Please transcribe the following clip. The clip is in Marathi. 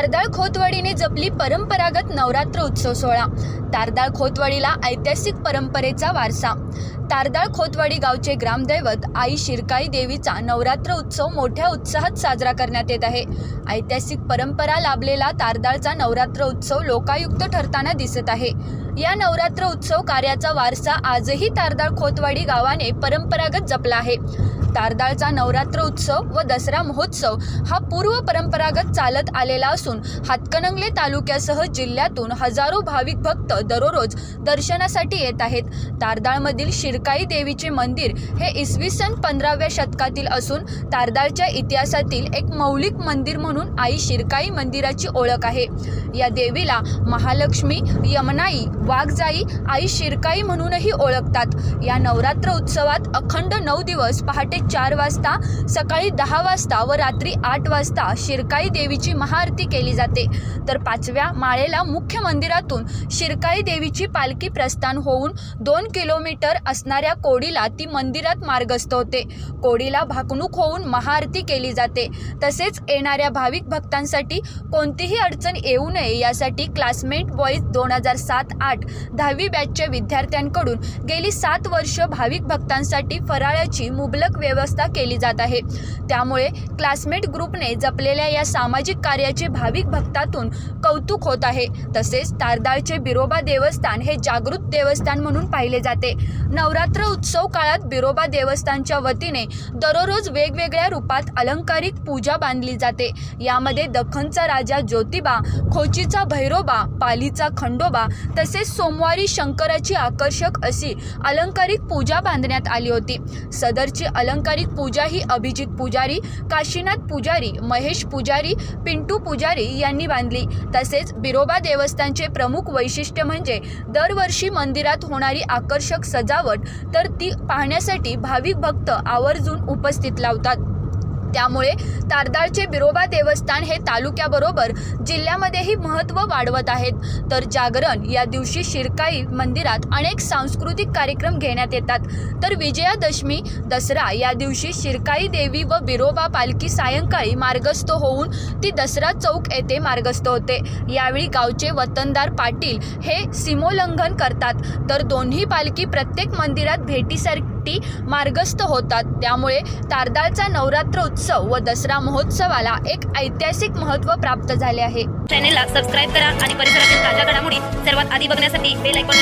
तारदाळ खोतवाडीने जपली परंपरागत नवरात्र उत्सव सोहळा. तारदाळ खोतवाडीला ऐतिहासिक परंपरेचा वारसा. तारदाळ खोतवाडी गावचे ग्रामदैवत आई शिरकाई देवीचा नवरात्र उत्सव मोठ्या उत्साहात साजरा करण्यात येत आहे. ऐतिहासिक परंपरा लाभलेला तारदाळचा नवरात्र उत्सव लोकायुक्त ठरताना दिसत आहे. या नवरात्र उत्सव कार्याचा वारसा आजही तारदाळ खोतवाडी गावाने परंपरागत जपला आहे. तारदाळचा नवरात्र उत्सव व दसरा महोत्सव हा पूर्व परंपरागत चालत आलेला असून हातकणंगले तालुक्यासह जिल्ह्यातून हजारो भाविक भक्त दररोज दर्शनासाठी येत आहेत. तारदाळमधील शिरकाई देवीचे मंदिर हे इसवी सन पंधराव्या शतकातील असून तारदाळच्या इतिहासातील एक मौलिक मंदिर म्हणून आई शिरकाई मंदिराची ओळख आहे. या देवीला महालक्ष्मी यमनाई वाघजाई आई शिरकाई म्हणूनही ओळखतात. या नवरात्र उत्सवात अखंड नऊ दिवस पहाटे चार वाजता सकाळी दहा वाजता व रात्री आठ वाजता शिरकाई देवीची महाआरती केली जाते. तर पाचव्या माळेला मुख्य मंदिरातून शिरकाई देवीची पालखी प्रस्थान होऊन दोन किलोमीटर असणाऱ्या कोडीला ती मंदिरात मार्गस्थ होते. कोडीला भाकणूक होऊन महाआरती केली जाते. तसेच येणाऱ्या भाविक भक्तांसाठी कोणतीही अडचण येऊ नये यासाठी क्लासमेट बॉईज दोन हजार सात आठ दहावी बॅचच्या विद्यार्थ्यांकडून गेली सात वर्ष भाविक भक्तांसाठी फराळाची मुबलक व्यवस्था केली जात आहे. त्यामुळे क्लासमेट ग्रुपने जपलेल्या या सामाजिक कार्याचे भाविक भक्तातून कौतुक होत आहे. तसेच तारदाळचे बिरोबा देवस्थान हे जागृत देवस्थान म्हणून पाहिले जाते. नवरात्र उत्सव काळात बिरोबा देवस्थानच्या वतीने दररोज वेगवेगळ्या रूपात अलंकारिक पूजा बांधली जाते. यामध्ये दख्खनचा राजा ज्योतिबा खोचीचा भैरोबा पालीचा खंडोबा तसेच सोमवारी शंकराची आकर्षक अशी अलंकारिक पूजा बांधण्यात आली होती. सदरची अलंकारिक पूजा ही अभिजित पुजारी काशीनाथ पुजारी महेश पुजारी पिंटू पुजारी यांनी बांधली. तसेच बिरोबा देवस्थानचे प्रमुख वैशिष्ट्य म्हणजे दरवर्षी मंदिरात होणारी आकर्षक सजावट तर ती पाहण्यासाठी भाविक भक्त आवर्जून उपस्थित लावतात. त्यामुळे तारदाळचे बिरोबा देवस्थान हे तालुक्याबरोबर जिल्ह्यामध्येही महत्त्व वाढवत आहेत. तर जागरण या दिवशी शिरकाई मंदिरात अनेक सांस्कृतिक कार्यक्रम घेण्यात येतात. तर विजयादशमी दसरा या दिवशी शिरकाई देवी व बिरोबा पालखी सायंकाळी मार्गस्थ होऊन ती दसरा चौक येथे मार्गस्थ होते. यावेळी गावचे वतनदार पाटील हे सीमोल्लंघन करतात. तर दोन्ही पालखी प्रत्येक मंदिरात भेटीसाठी मार्गस्थ होतात. त्यामुळे तारदाळचा नवरात्र उत्सव व दसरा महोत्सवाला एक ऐतिहासिक महत्त्व प्राप्त झाले आहे. चॅनेलला सबस्क्राईब करा आणि परिसरातील ताज्या घडामोडी सर्वात आधी बघण्यासाठी बेल ऐकून